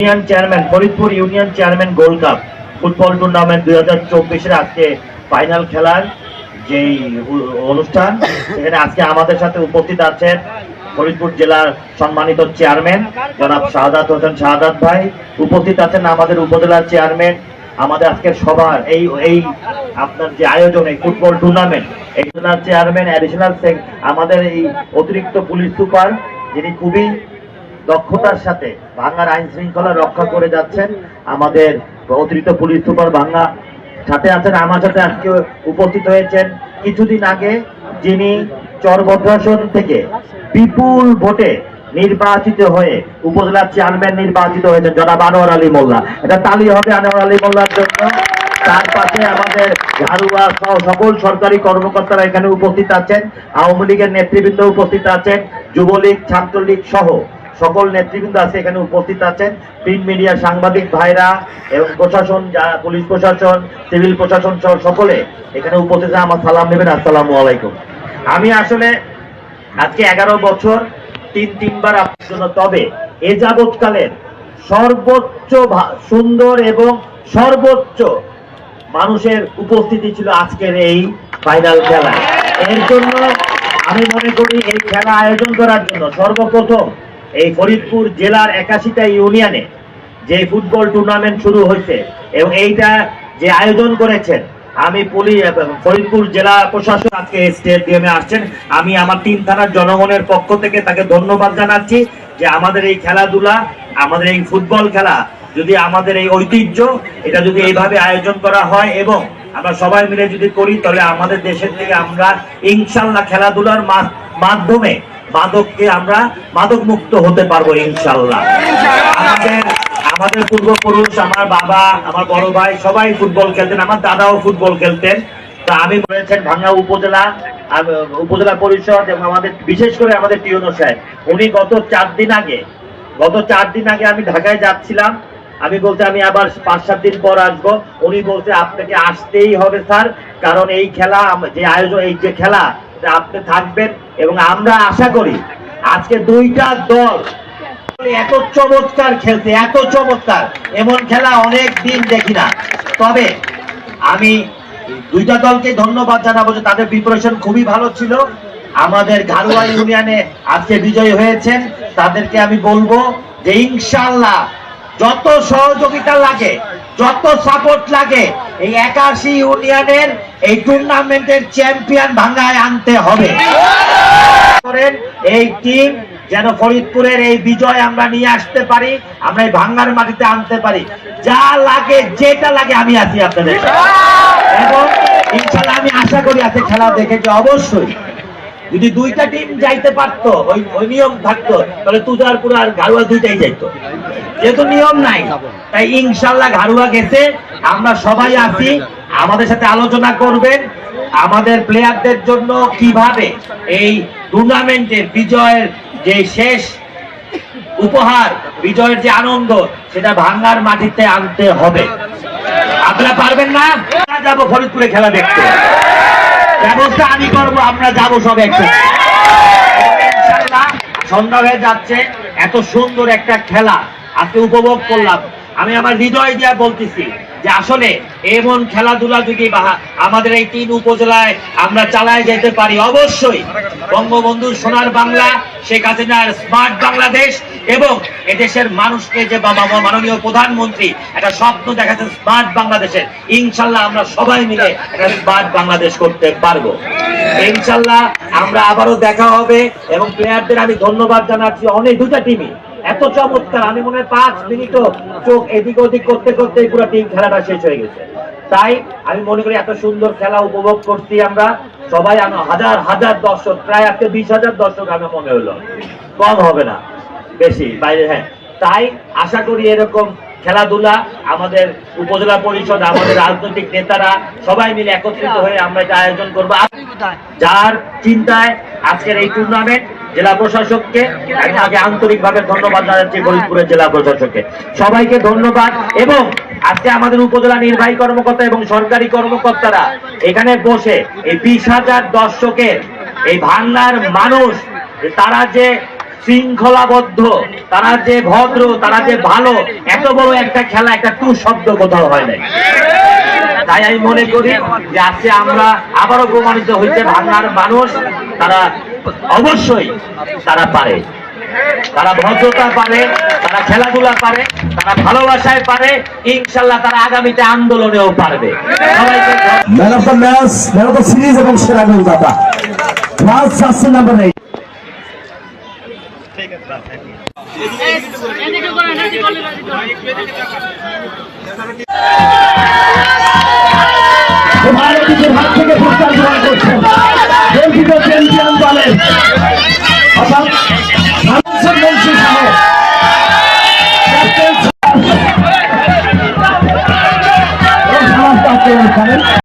Union chairman, Faridpur union chairman gold cup football tournament দুই হাজার চব্বিশের আজকে ফাইনাল খেলার যেই অনুষ্ঠান, সেখানে আজকে আমাদের সাথে উপস্থিত আছেন ফরিদপুর জেলার সম্মানিত চেয়ারম্যান জনাব শাহাদাত হোসেন শাহাদাত ভাই। উপস্থিত আছেন আমাদের উপজেলার চেয়ারম্যান, আমাদের আজকের সবার এই এই আপনার যে আয়োজন, এই ফুটবল টুর্নামেন্ট এই চেয়ারম্যান অ্যাডিশনাল আমাদের এই অতিরিক্ত পুলিশ সুপার, যিনি খুবই দক্ষতার সাথে ভাঙ্গার আইন শৃঙ্খলা রক্ষা করে যাচ্ছেন আমাদের অতিরিক্ত পুলিশ সুপার ভাঙ্গা। সাথে আছেন, আমার সাথে আজকে উপস্থিত হয়েছেন কিছুদিন আগে যিনি চরভদ্রাসন থেকে বিপুল ভোটে নির্বাচিত হয়ে উপজেলার চেয়ারম্যান নির্বাচিত হয়েছেন, জনাব আনোয়ার আলী মোল্লা। এটা তালি হবে আনোয়ার আলী মোল্লার জন্য। তার পাশে আমাদের ঝাড়ুয়া সহ সকল সরকারি কর্মকর্তারা এখানে উপস্থিত আছেন, আওয়ামী লীগের নেতৃবৃন্দ উপস্থিত আছেন, যুবলীগ, ছাত্রলীগ সহ সকল নেতৃবৃন্দ আছে, এখানে উপস্থিত আছেন। প্রিন্ট মিডিয়া সাংবাদিক ভাইরা এবং প্রশাসন পুলিশ প্রশাসন, সিভিল প্রশাসন সহ সকলে এখানে উপস্থিত আমার সালাম নেবেন। আসসালামু আলাইকুম। আমি আসলে আজকে এগারো বছর, তিন তিনবার আপনার জন্য, তবে এ যাবৎকালের সর্বোচ্চ সুন্দর এবং সর্বোচ্চ মানুষের উপস্থিতি ছিল আজকের এই ফাইনাল খেলায়। এর জন্য আমি মনে করি এই খেলা আয়োজন করার জন্য সর্বপ্রথম এই ফরিদপুর জেলার একাশিটা ইউনিয়নে যে ফুটবল টুর্নামেন্ট শুরু হয়েছে এবং এইটা যে আয়োজন করেছেন, আমি পুলিশ ফরিদপুর জেলা প্রশাসন আজকে স্টেডিয়ামে আসছেন। আমি আমার তিন থানার জনগণের পক্ষ থেকে তাকে ধন্যবাদ জানাচ্ছি যে আমাদের এই খেলাধুলা, আমাদের এই ফুটবল খেলা যদি আমাদের এই ঐতিহ্য, এটা যদি এইভাবে আয়োজন করা হয় এবং আমরা সবাই মিলে যদি করি, তাহলে আমাদের দেশের থেকে আমরা ইনশাল্লাহ খেলাধুলার মাধ্যমে মাদককে আমরা মাদক মুক্ত হতে পারব ইনশাল্লাহ আমাদের আমাদের পূর্বপুরুষ, আমার বাবা, আমার বড় ভাই, সবাই ফুটবল খেলতেন, আমার দাদাও ফুটবল খেলতেন। তা আমি বলেছেন ভাঙ্গা উপজেলা উপজেলা পরিষদ এবং আমাদের, বিশেষ করে আমাদের টিউনো সাহেব। উনি গত চার দিন আগে, গত চার দিন আগে আমি ঢাকায় যাচ্ছিলাম। আমি বলতে আমি আবার পাঁচ সাত দিন পর আসব। উনি বলছে, আপনাকে আসতেই হবে, স্যার। কারণ এই খেলা, যে আয়োজন, এই যে খেলা আপনি থাকবেন এবং আমরা আশা করি আজকে দুইটা দল এত চমৎকার খেলতে এত চমৎকার। এমন খেলা অনেক দিন দেখি না। তবে আমি দুইটা দলকে ধন্যবাদ জানাব যে তাদের প্রিপারেশন খুবই ভালো ছিল। আমাদের ঘারুয়া ইউনিয়নে আজকে বিজয়ী হয়েছেন। তাদেরকে আমি বলব যে ইনশাল্লাহ যত সহযোগিতা লাগে, যত সাপোর্ট লাগে, এই একাশি ইউনিয়নের এই টুর্নামেন্টের চ্যাম্পিয়ন ভাঙ্গায় আনতে হবে। করেন, এই টিম যেন ফরিদপুরের এই বিজয় আমরা নিয়ে আসতে পারি, আমরা এই ভাঙ্গার মাটিতে আনতে পারি। যা লাগে, যেটা লাগে আমি আছি আপনাদের এবং ইনশাল্লাহ আমি আশা করি আজকে খেলা দেখে যে অবশ্যই যদি দুইটা টিম যাইতে পারতো, ওই ওই নিয়ম থাকতো, তাহলে তুজারপুর আর ঘাড়ুয়া দুইটাই যাইতো। যেহেতু নিয়ম নাই, তাই ইনশাল্লাহ ঘাড়ুয়া গেছে, আমরা সবাই আছি। আমাদের সাথে আলোচনা করবেন আমাদের প্লেয়ারদের জন্য কীভাবে এই টুর্নামেন্টের বিজয়ের যে শেষ উপহার, বিজয়ের যে আনন্দ, সেটা ভাঙ্গার মাটিতে আনতে হবে। আপনারা পারবেন না? যাব ফরিদপুরে খেলা দেখতে। ব্যবস্থা আমি করব, আমরা যাব সব একসাথে। সন্ধ্যা হয়ে যাচ্ছে, এত সুন্দর একটা খেলা। আজকে উপভোগ করলাম। আমি আমার হৃদয় দিয়ে বলতেছি যে আসলে এমন খেলাধুলা যদি আমাদের এই তিন উপজেলায় আমরা চালায় যেতে পারি, অবশ্যই। বঙ্গবন্ধু সোনার বাংলা, শেখ হাসিনার স্মার্ট বাংলাদেশ এবং এদেশের মানুষকে যে মাননীয় প্রধানমন্ত্রী একটা স্বপ্ন দেখাচ্ছেন স্মার্ট বাংলাদেশের, ইনশাল্লাহ আমরা সবাই মিলে একটা স্মার্ট বাংলাদেশ করতে পারব। ইনশাল্লাহ আমরা আবারও দেখা হবে এবং প্লেয়ারদের আমি ধন্যবাদ জানাচ্ছি অনেক দুটা টিমই এত চমৎকার আমি মনে হয় পাঁচ মিনিটও চোখ এদিক ওদিক করতে করতে পুরো টিম খেলাটা শেষ হয়ে গেছে। তাই আমি মনে করি এত সুন্দর খেলা উপভোগ করছি আমরা। সবাই হাজার হাজার দর্শক প্রায় আজকে বিশ হাজার দর্শক আমার মনে হলো। কম হবে না বেশি বাইরে হ্যাঁ। তাই আশা করি এরকম খেলাধুলা আমাদের উপজেলা পরিষদ আমাদের রাজনৈতিক নেতারা সবাই মিলে একত্রিত হয়ে আমরা এটা আয়োজন করব। যার চিন্তায় আজকের এই টুর্নামেন্ট জেলা প্রশাসককে, আমি আগে আন্তরিকভাবে ধন্যবাদ জানাচ্ছি ফরিদপুরের জেলা প্রশাসককে। সবাইকে ধন্যবাদ এবং আজকে আমাদের উপজেলা নির্বাহী কর্মকর্তা এবং সরকারি কর্মকর্তারা এখানে বসে এই বিশ হাজার দর্শকের এই ভাঙ্গার মানুষ তারা যে শৃঙ্খলাবদ্ধ, তারা যে ভদ্র, তারা যে ভালো, এত বড় একটা খেলা, একটা টু শব্দ কোথাও হয় নাই। তাই আমি মনে করি যে আজকে আমরা আবারও প্রমাণিত হইতে ভাঙার মানুষ, তারা অবশ্যই তারা পারে। তারা ভদ্রতা পারে তারা খেলাধুলা পারে তারা ভালোবাসায় পারে ইনশাল্লাহ তারা আগামীতে আন্দোলনেও পারবে। Man of the match man of the series এবং সেরা গোলদাতা। ক্লাস নাম্বার এইট অর্থাৎ মুন্সি সাহেব আক্রমণ করেন